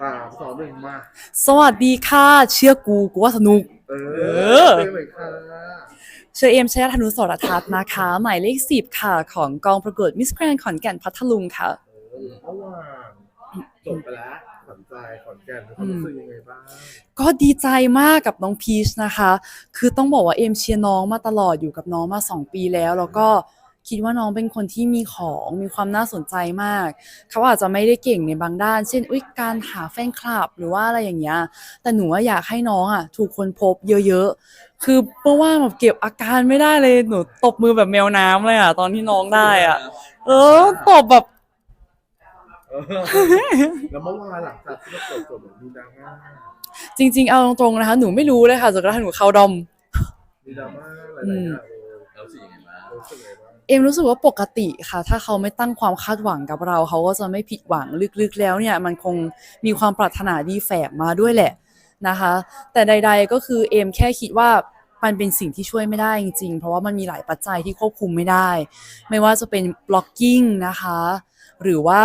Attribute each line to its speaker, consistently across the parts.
Speaker 1: สามสองหนึ่งมา
Speaker 2: สวัสดีค่ะ เชื่อกูกูว่าสนุก
Speaker 1: เอ
Speaker 2: อ
Speaker 1: เป็นเลยค่ะ
Speaker 2: เชอเอมชยธนุสรทัศน์นะคะ หมายเลขสิบค่ะ ของกองประกวดมิสแกรนขอนแก่นพัทลุงค่ะ
Speaker 1: เออเมื่อวานจบไปแล้วขวัญใจขอนแก่นความรู้สึกยังไงบ้าง
Speaker 2: ก็ดีใจมากกับน้องพีชนะคะ คือต้องบอกว่าเอมเชียร์น้องมาตลอดอยู่กับน้องมา2ปีแล้ว แล้วก็ คิดว่าน้องเป็นคนที่มีของมีความน่าสนใจมาก เขาอาจจะไม่ได้เก่งในบางด้าน เช่นอุ๊ยการหาแฟนคลับหรือว่าอะไรอย่างเงี้ยแต่หนูว่าอยากให้น้องอะ ถูกคนพบเยอะๆ คือเมื่อว่านแบบเก็บอาการไม่ได้เลยหนูตบมือแบบแมวน้ำเลยอะตอนที่น้องได้อะ เออตบแบบ
Speaker 1: เออแล้วเมื่อวานหลังจากที่เราเปิดตัวเหมือนมีดราม่า
Speaker 2: จริง ๆ เอาตรงๆนะคะ หนูไม่รู้เลยค่ะจนกระทั่งหนูเข้าดอม
Speaker 1: มีดราม่าหลายๆอย่างเออ
Speaker 3: แล้วรู้สึกยังไงบ้าง
Speaker 1: รู้สึกไงบ้าง
Speaker 2: เอ็มรู้สึกว่าปกติค่ะ ถ้าเขาไม่ตั้งความคาดหวังกับเรา เขาก็จะไม่ผิดหวังลึกๆ แล้วเนี่ยมันคงมีความปรารถนาดีแฝงมาด้วยแหละนะคะ แต่ใด ๆก็คือเอ็มแค่คิดว่ามันเป็นสิ่งที่ช่วยไม่ได้จริงๆ เพราะว่ามันมีหลายปัจจัยที่ควบคุมไม่ได้ ไม่ว่าจะเป็นบล็อกกิ้งนะคะ หรือว่า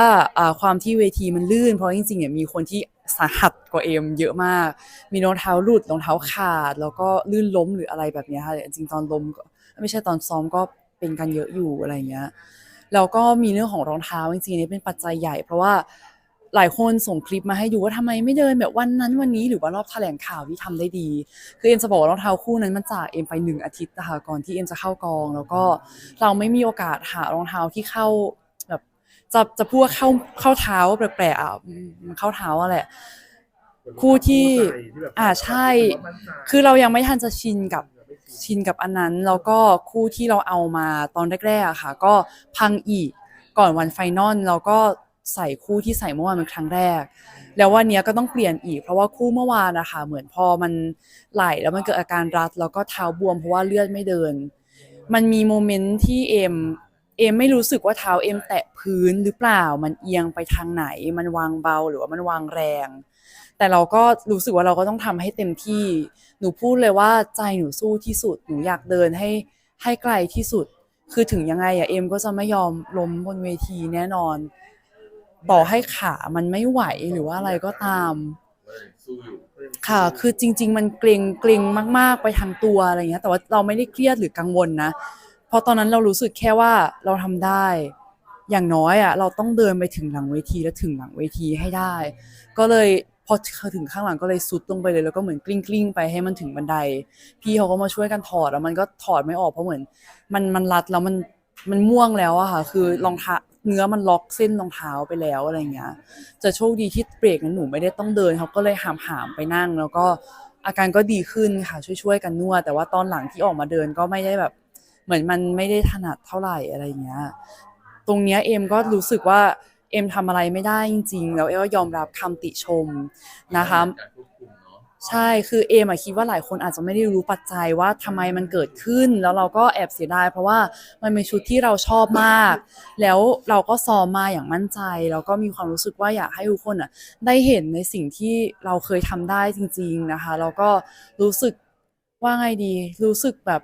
Speaker 2: ความที่เวทีมันลื่น เพราะจริงๆเนี่ยมีคนที่สาหัสกว่าเอ็มเยอะมาก มีรองเท้าหลุดรองเท้าขาด แล้วก็ลื่นล้มหรืออะไรแบบนี้ค่ะจริงๆตอนล้มก็ไม่ใช่ตอนซ้อมก็ เป็นกันเยอะอยู่อะไรเงี้ยแล้วก็มีเรื่องของรองเท้าจริงๆอันนี้เป็นปัจจัยใหญ่ เพราะว่าหลายคนส่งคลิปมาให้ดูว่าทำไมไม่เดินแบบวันนั้นวันนี้หรือว่ารอบแถลงข่าวที่ทำได้ดี คือเอ็มจะบอกว่ารองเท้าคู่นั้นมันจากเอ็มไปหนึ่งอาทิตย์นะคะก่อนที่เอ็มจะเข้ากอง แล้วก็เราไม่มีโอกาสหารองเท้าที่เข้าแบบจะจะพูดว่าเข้าเข้าเท้าแปลกๆอะอืมมันเข้าเท้าอะแหละคู่ที่
Speaker 1: ที่แบบ
Speaker 2: อ่าใช่
Speaker 1: มั่นใจ
Speaker 2: คือเรายังไม่ทันจะชินกับ ชินกับอันนั้น แล้วก็คู่ที่เราเอามาตอนแรกๆอะค่ะ ก็พังอีกก่อนวันไฟนอลเราก็ใส่คู่ที่ใส่เมื่อวานเป็นครั้งแรก แล้ววันนี้ก็ต้องเปลี่ยนอีก เพราะว่าคู่เมื่อวานนะคะเหมือนพอมันไหลแล้วมันเกิดอาการรัด แล้วก็เท้าบวมเพราะว่าเลือดไม่เดิน มันมีโมเมนต์ที่เอ็มเอ็มไม่รู้สึกว่าเท้าเอ็มแตะพื้นหรือเปล่า มันเอียงไปทางไหน มันวางเบาหรือว่ามันวางแรง แต่เราก็รู้สึกว่าเราก็ต้องทำให้เต็มที่ หนูพูดเลยว่าใจหนูสู้ที่สุด หนูอยากเดินให้ให้ไกลที่สุด คือถึงยังไงอะเอ็มก็จะไม่ยอมล้มบนเวทีแน่นอนต่อให้ขามันไม่ไหวหรือว่าอะไรก็ตาม ค่ะ คือจริง ๆ มันเกรงเกรงมาก ๆ ไปทางตัวอะไรเงี้ย แต่ว่าเราไม่ได้เครียดหรือกังวลนะ เพราะตอนนั้นเรารู้สึกแค่ว่าเราทำได้ อย่างน้อยอะเราต้องเดินไปถึงหลังเวทีและถึงหลังเวทีให้ได้ ก็เลย พอถึงข้างหลังก็เลยซุดลงไปเลย แล้วก็เหมือนกลิ้งกลิ้งๆไปให้มันถึงบันได พี่เขาก็มาช่วยกันถอดแล้วมันก็ถอดไม่ออกเพราะเหมือน มันมันรัดแล้วมันมันม่วงแล้วอะค่ะ คือรองเท้าเนื้อมันล็อกเส้นรองเท้าไปแล้วอะไรเงี้ย จะโชคดีที่เบรกนั้นหนูไม่ได้ต้องเดินเขาก็เลยหามหามๆไปนั่ง แล้วก็อาการก็ดีขึ้นค่ะช่วยๆกันนวดแต่ว่าตอนหลังที่ออกมาเดินก็ไม่ได้แบบ เหมือนมันไม่ได้ถนัดเท่าไหร่อะไรเงี้ย ตรงเนี้ยเอ็มก็รู้สึกว่า เอ็มทำอะไรไม่ได้จริง ๆ แล้วเอ็มก็ยอมรับคำติชมนะคะ
Speaker 3: การควบคุมเนาะ
Speaker 2: ใช่คือเอมอะคิดว่าหลายคนอาจจะไม่ได้รู้ปัจจัยว่าทำไมมันเกิดขึ้น แล้วเราก็แอบเสียดายเพราะว่ามันเป็นชุดที่เราชอบมาก แล้วเราก็ซ้อมมาอย่างมั่นใจ แล้วก็มีความรู้สึกว่าอยากให้ทุกคนอะได้เห็นในสิ่งที่เราเคยทำได้จริง ๆนะคะ แล้วก็รู้สึกว่าไงดี รู้สึกแบบ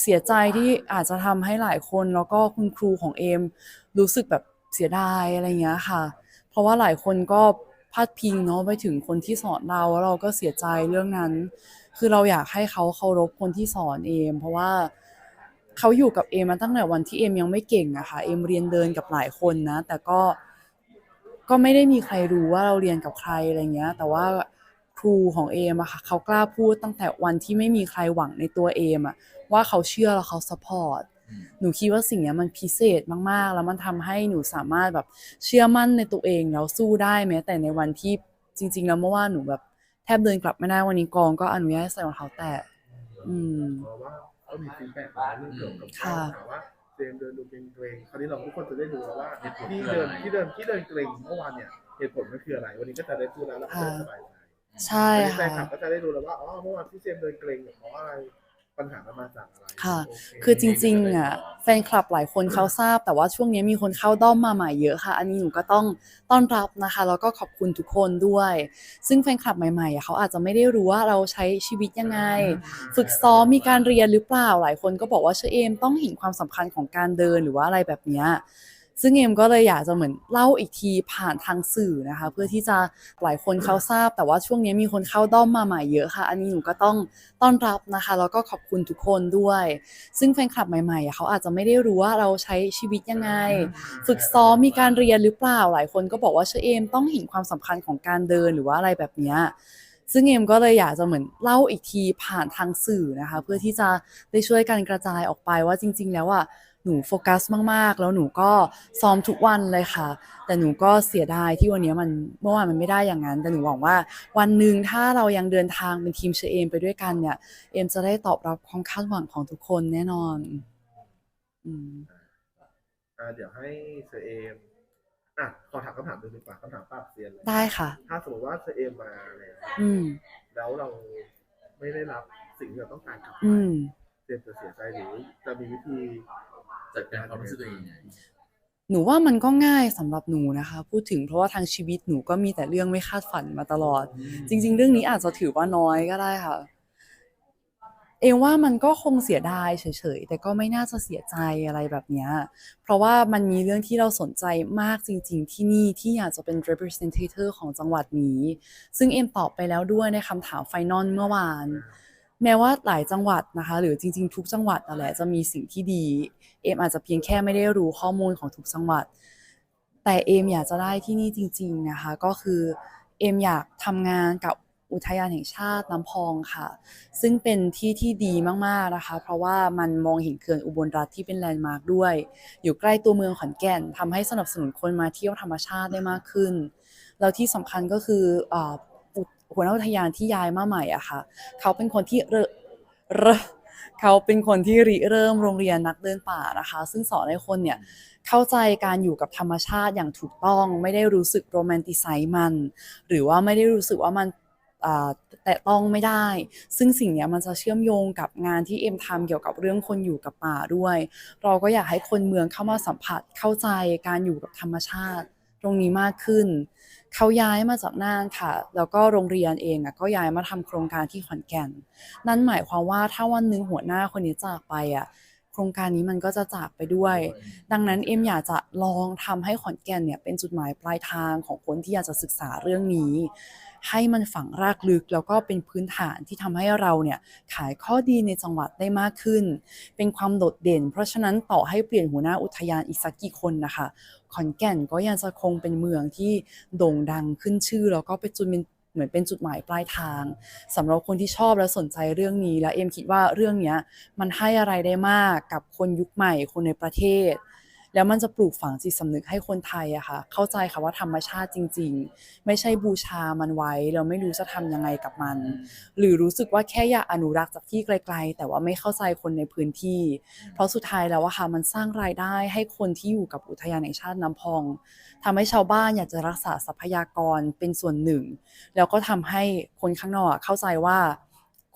Speaker 2: เสียใจที่อาจจะทำให้หลายคน แล้วก็คุณครูของเอมรู้สึกแบบ เสียดายอะไรเงี้ยค่ะ เพราะว่าหลายคนก็พาดพิงเนาะไปถึงคนที่สอนเราแล้วเราก็เสียใจเรื่องนั้น คือเราอยากให้เขาเคารพคนที่สอนเอมเพราะว่าเขาอยู่กับเอมมาตั้งแต่วันที่เอมยังไม่เก่งอะค่ะเอมเรียนเดินกับหลายคนนะ แต่ก็ก็ไม่ได้มีใครรู้ว่าเราเรียนกับใครอะไรเงี้ย แต่ว่าครูของเอมอะค่ะเขากล้าพูดตั้งแต่วันที่ไม่มีใครหวังในตัวเอมอะว่าเขาเชื่อแล้วเขาสปอร์ต หนูคิดว่าสิ่งเนี้ยมันพิเศษมากๆ แล้วมันทำให้หนูสามารถแบบเชื่อมั่นในตัวเองแล้วสู้ได้แม้แต่ในวันที่จริง ๆ แล้วเมื่อวานหนูแบบแทบเดินกลับไม่ได้วันนี้กองก็อนุญาตให้ใส่รองเท้าแตะอืม
Speaker 1: เพราะว่าก็มีฟีดแบ็กมาเรื่องเกี่ยวกับ
Speaker 2: ค่ะ
Speaker 1: ถามว่าเจมส์เดินดูเกรงๆคราวนี้เราทุกคนจะได้ดูแล้วว่า
Speaker 3: เหตุผล
Speaker 1: ที่
Speaker 3: คือ
Speaker 1: เดิ
Speaker 3: อะ
Speaker 1: น
Speaker 3: ไร
Speaker 1: ที่เดินที่เดินเกรงเมื่อวานเนี่ยเหตุผลมันคืออะไร วันนี้ก็จะได้พูดแล้วแล้วก็จะได้สบายใจ
Speaker 2: ใช่
Speaker 1: วันนี้แฟนคลั
Speaker 2: ค่ะ
Speaker 1: บก็จะได้ดูแล้วว่าอ๋อเมื่อวานที่เจมส์เดินเกรงเนี่ยเพราะอะไร ปัญหามันมาจากอะไร
Speaker 2: ค่ะ
Speaker 1: โเคื
Speaker 2: อจริงๆอะแฟนคลับหลายคนเขาทราบ แต่ว่าช่วงนี้มีคนเข้าด้อมมาใหม่เยอะค่ะ อันนี้หนูก็ต้องต้อนรับนะคะแล้วก็ขอบคุณทุกคนด้วย ซึ่งแฟนคลับใหม่ๆอะเขาอาจจะไม่ได้รู้ว่าเราใช้ชีวิตยังไง ฝึกซ้อมมีการเรียนหรือเปล่าหลายคนก็บอกว่าเชอเอมต้องเห็นความสำคัญของการเดินหรือว่าอะไรแบบเนี้ย ซึ่งเอมก็เลยอยากจะเหมือนเล่าอีกทีผ่านทางสื่อนะคะ เพื่อที่จะหลายคนเขาทราบ แต่ว่าช่วงนี้มีคนเข้าด้อมมาใหม่เยอะค่ะ อันนี้หนูก็ต้องต้อนรับนะคะ แล้วก็ขอบคุณทุกคนด้วย ซึ่งแฟนคลับใหม่ๆอะเขาอาจจะไม่ได้รู้ว่าเราใช้ชีวิตยังไง ฝึกซ้อมมีการเรียนหรือเปล่าหลายคนก็บอกว่าเชอเอมต้องเห็นความสำคัญของการเดินหรือว่าอะไรแบบเนี้ยซึ่งเอมก็เลยอยากจะเหมือนเล่าอีกทีผ่านทางสื่อนะคะ เพื่อที่จะได้ช่วยกันกระจายออกไปว่าจริง ๆ แล้วอะ หนูโฟกัสมากๆ แล้วหนูก็ซ้อมทุกวันเลยค่ะ แต่หนูก็เสียดายที่วันนี้มันเมื่อวานมันไม่ได้อย่างนั้น แต่หนูหวังว่า วันหนึ่งถ้าเรายังเดินทางเป็นทีมเชอเอมไปด้วยกันเนี่ย เอมจะได้ตอบรับความคาดหวังของทุกคนแน่นอนอืม
Speaker 1: อ่าเดี๋ยวให้เชอเอมอะขอถามคำถามหนึ่งดีกว่าคำถามปราบเซียนเลย
Speaker 2: ได้ค่ะ
Speaker 1: ถ้าสมมติว่าเชอเอมมาแล้ว
Speaker 2: อืม
Speaker 1: แล้วเราไม่ได้รับสิ่งที่เราต้องการกลับไป
Speaker 2: อืม
Speaker 1: เจมส์จะเสียใจหรือจะมีวิธี
Speaker 3: จัดการความรู้สึกตัวเองยังไง
Speaker 2: หนูว่ามันก็ง่ายสำหรับหนูนะคะ พูดถึงเพราะว่าทางชีวิตหนูก็มีแต่เรื่องไม่คาดฝันมาตลอด จริง ๆ เรื่องนี้อาจจะถือว่าน้อยก็ได้ค่ะ เองว่ามันก็คงเสียดายเฉยๆ แต่ก็ไม่น่าจะเสียใจอะไรแบบเนี้ยเพราะว่ามันมีเรื่องที่เราสนใจมากจริง ๆ ที่นี่ที่อยากจะเป็น representative ของจังหวัดนี้ ซึ่งเอ็มตอบไปแล้วด้วยในคำถามไฟนอลเมื่อวาน แม้ว่าหลายจังหวัดนะคะ หรือจริง ๆ ทุกจังหวัดนั่นแหละจะมีสิ่งที่ดี เอมอาจจะเพียงแค่ไม่ได้รู้ข้อมูลของทุกจังหวัด แต่เอมอยากจะได้ที่นี่จริง ๆนะคะ ก็คือเอมอยากทำงานกับอุทยานแห่งชาติน้ำพองค่ะ ซึ่งเป็นที่ที่ดีมากๆนะคะ เพราะว่ามันมองเห็นเขื่อนอุบลรัฐที่เป็นแลนด์มาร์คด้วย อยู่ใกล้ตัวเมืองขอนแก่นทำให้สนับสนุนคนมาเที่ยวธรรมชาติได้มากขึ้น แล้วที่สำคัญก็คืออ หัวหน้าอุทยานที่ย้ายมาใหม่อะค่ะ เขาเป็นคนที่เรเรเขาเป็นคนที่ริเริ่มโรงเรียนนักเดินป่านะคะ ซึ่งสอนให้คนเนี่ยเข้าใจการอยู่กับธรรมชาติอย่างถูกต้องไม่ได้รู้สึกโรแมนติไซส์มัน หรือว่าไม่ได้รู้สึกว่ามันแตะต้องไม่ได้ ซึ่งสิ่งเนี้ยมันจะเชื่อมโยงกับงานที่เอ็มทำเกี่ยวกับเรื่องคนอยู่กับป่าด้วย เราก็อยากให้คนเมืองเข้ามาสัมผัสเข้าใจการอยู่กับธรรมชาติ ตรงนี้มากขึ้น เขาย้ายมาจากน่านค่ะ แล้วก็โรงเรียนเองก็ย้ายมาทำโครงการที่ขอนแก่น นั่นหมายความว่าถ้าวันหนึ่งหัวหน้าคนนี้จากไปอะโครงการนี้มันก็จะจากไปด้วย ดังนั้นเอ็มอยากจะลองทำให้ขอนแก่นเนี่ยเป็นจุดหมายปลายทางของคนที่อยากจะศึกษาเรื่องนี้ ให้มันฝังรากลึกแล้วก็เป็นพื้นฐานที่ทำให้เราเนี่ยขายข้อดีในจังหวัดได้มากขึ้น เป็นความโดดเด่น เพราะฉะนั้นต่อให้เปลี่ยนหัวหน้าอุทยานอีกสักกี่คนนะคะขอนแก่นก็ยังจะคงเป็นเมืองที่โด่งดังขึ้นชื่อ แล้วก็เป็นจุดเป็นเหมือนเป็นจุดหมายปลายทางสำหรับคนที่ชอบและสนใจเรื่องนี้ และเอ็มคิดว่าเรื่องนี้มันให้อะไรได้มากกับคนยุคใหม่คนในประเทศ แล้วมันจะปลูกฝังจิตสำนึกให้คนไทยอะค่ะเข้าใจค่ะว่าธรรมชาติจริง ๆ ไม่ใช่บูชามันไว้แล้วไม่รู้จะทำยังไงกับมัน หรือรู้สึกว่าแค่อยากอนุรักษ์จากที่ไกล ๆ แต่ว่าไม่เข้าใจคนในพื้นที่ เพราะสุดท้ายแล้วอะค่ะมันสร้างรายได้ให้คนที่อยู่กับอุทยานแห่งชาติน้ำพองทำให้ชาวบ้านอยากจะรักษาทรัพยากรเป็นส่วนหนึ่ง แล้วก็ทำให้คนข้างนอกอะเข้าใจว่า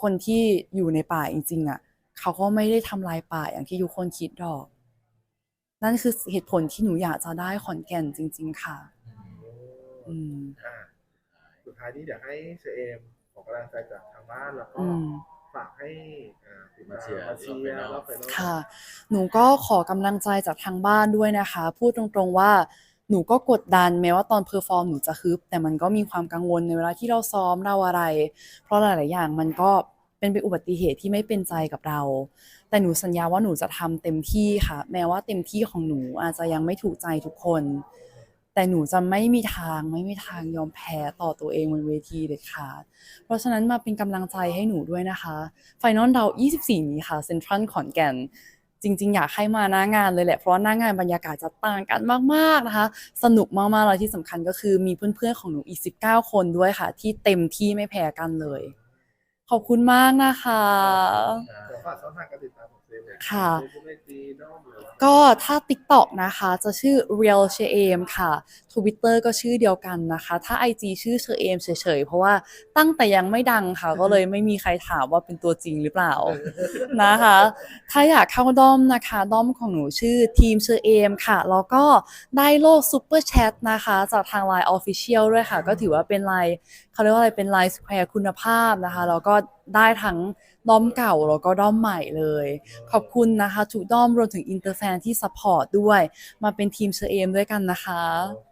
Speaker 2: คนที่อยู่ในป่าจริงๆอะเขาก็ไม่ได้ทำลายป่าอย่างที่ทุกคนคิดดอก นั่นคือเหตุผลที่หนูอยากจะได้ขอนแก่นจริง ๆ ค่ะ อืม
Speaker 1: อ่าสุดท้ายนี้เดี๋ยวให้เชอเอมขอกำลังใจจากทางบ้านแล้วก็
Speaker 2: อืม
Speaker 1: ฝากให้อ่าติดตาม
Speaker 3: มาเชียร์
Speaker 1: มาเชียร์
Speaker 3: รอบไฟนอล
Speaker 1: รอบไฟนอล
Speaker 2: ค่ะ หนูก็ขอกำลังใจจากทางบ้านด้วยนะคะ พูดตรงๆว่าหนูก็กดดันแม้ว่าตอนเพอร์ฟอร์มหนูจะฮึบแต่มันก็มีความกังวลในเวลาที่เราซ้อมเราอะไร เพราะหลายๆอย่างมันก็ เป็นเป็นอุบัติเหตุที่ไม่เป็นใจกับเรา แต่หนูสัญญาว่าหนูจะทำเต็มที่ค่ะ แม้ว่าเต็มที่ของหนูอาจจะยังไม่ถูกใจทุกคน แต่หนูจะไม่มีทางไม่มีทางยอมแพ้ต่อตัวเองบนเวทีเด็ดขาดเพราะฉะนั้นมาเป็นกำลังใจให้หนูด้วยนะคะไฟนอลเรา 24 นี้ค่ะเซ็นทรัลขอนแก่นจริง ๆ อยากให้มาหน้างานเลยแหละ เพราะหน้างานบรรยากาศจะต่างกันมาก ๆ นะคะ สนุกมากๆแล้วที่สำคัญก็คือมีเพื่อน ๆ ของหนูอีก 19 คนด้วยค่ะ ที่เต็มที่ไม่แพ้กันเลย ขอบคุณมากนะคะ
Speaker 1: เดี๋ยวฝากช่องทางการติดตาม ของเชอเอมหน่อย
Speaker 2: ค่ะ
Speaker 1: เฟซบุ๊กไอจีน้องหรือว่า
Speaker 2: ก็ถ้า TikTok นะคะ จะชื่อ Real c h e m ค่ะ Twitter ก็ชื่อเดียวกันนะคะ ถ้า IG ชื่อ c h e m เฉยๆ เพราะว่าตั้งแต่ยังไม่ดังค่ะ ก็เลยไม่มีใครถามว่าเป็นตัวจริงหรือเปล่านะคะ ถ้าอยากเข้าด้อมนะคะด้อมของหนูชื่อทีมเชอเอมค่ะ แล้วก็ได้โลกซูเปอร์แชทนะคะ จากทาง Line Official ด้วยค่ะ ก็ถือว่าเป็นไลน์เขาเรียกว่าอะไรเป็นไลน์สแควร์คุณภาพนะคะแล้วก็ ได้ทั้งด้อมเก่าแล้วก็ด้อมใหม่เลย ขอบคุณนะคะทุกด้อมรวมถึงอินเตอร์แฟนที่ซัพพอร์ตด้วย มาเป็นทีมเชอเอมด้วยกันนะคะ